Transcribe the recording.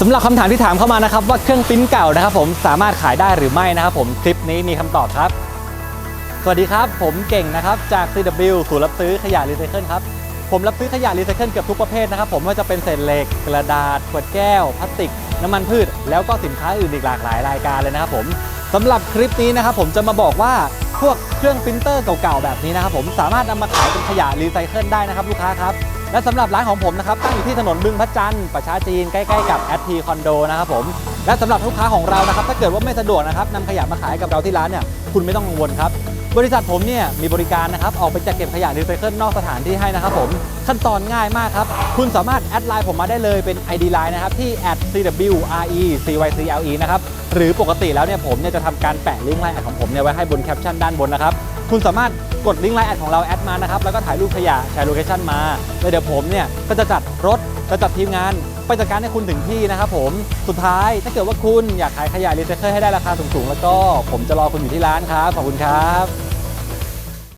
สำหรับคำถามที่ถามเข้ามานะครับว่าเครื่องปิ้นเก่านะครับ ผมสามารถขายได้หรือไม่นะครับผมคลิปนี้มีคำตอบครับ สวัสดีครับ ผมเก่งนะครับจาก CW ศูนย์รับซื้อขยะรีไซเคิลครับผมรับซื้อขยะรีไซเคิลเกือบทุกประเภทนะครับ ผมไม่ว่าจะเป็นเศษเหล็กกระดาษขวดแก้วพลาสติก น้ำมันพืช แล้วก็สินค้าอื่นอีกหลากหลายรายการเลยนะครับผมสำหรับคลิปนี้นะครับผมจะมาบอกว่าพวกเครื่องปรินเตอร์เก่าๆแบบนี้นะครับผมสามารถนำมาขายเป็นขยะรีไซเคิลได้นะครับลูกค้าครับ และสำหรับร้านของผมนะครับตั้งอยู่ที่ถนนบึงพระจันทร์ประชาจีนใกล้ๆกับแอดทีคอนโดนะครับผมและสำหรับลูกค้าของเรานะครับถ้าเกิดว่าไม่สะดวกนะครับนำขยะมาขายกับเราที่ร้านเนี่ยคุณไม่ต้องกังวลครับบริษัทผมเนี่ยมีบริการนะครับออกไปจัดเก็บขยะรีไซเคิลนอกสถานที่ให้นะครับผมขั้นตอนง่ายมากครับ คุณสามารถแอดไลน์ผมมาได้เลยเป็น ID Line นะครับที่ @cwrecycle นะครับหรือปกติแล้วเนี่ยผมเนี่ยจะทำการแปะลิงก์ไลน์แอดของผมเนี่ยไว้ให้บนแคปชั่นด้านบนนะครับคุณสามารถ กดลิงก์ไลน์แอดของเราแอดมานะครับ แล้วก็ถ่ายรูปขยะแชร์โลเคชั่นมาแล้วเดี๋ยวผมเนี่ยก็จะจัดรถจะจัดทีมงาน ไปจัดการให้คุณถึงที่นะครับผมสุดท้ายถ้าเกิดว่าคุณอยากขายขยะรีไซเคิลให้ได้ราคาสูงๆแล้วก็ผมจะรอคุณอยู่ที่ร้านครับขอบคุณครับ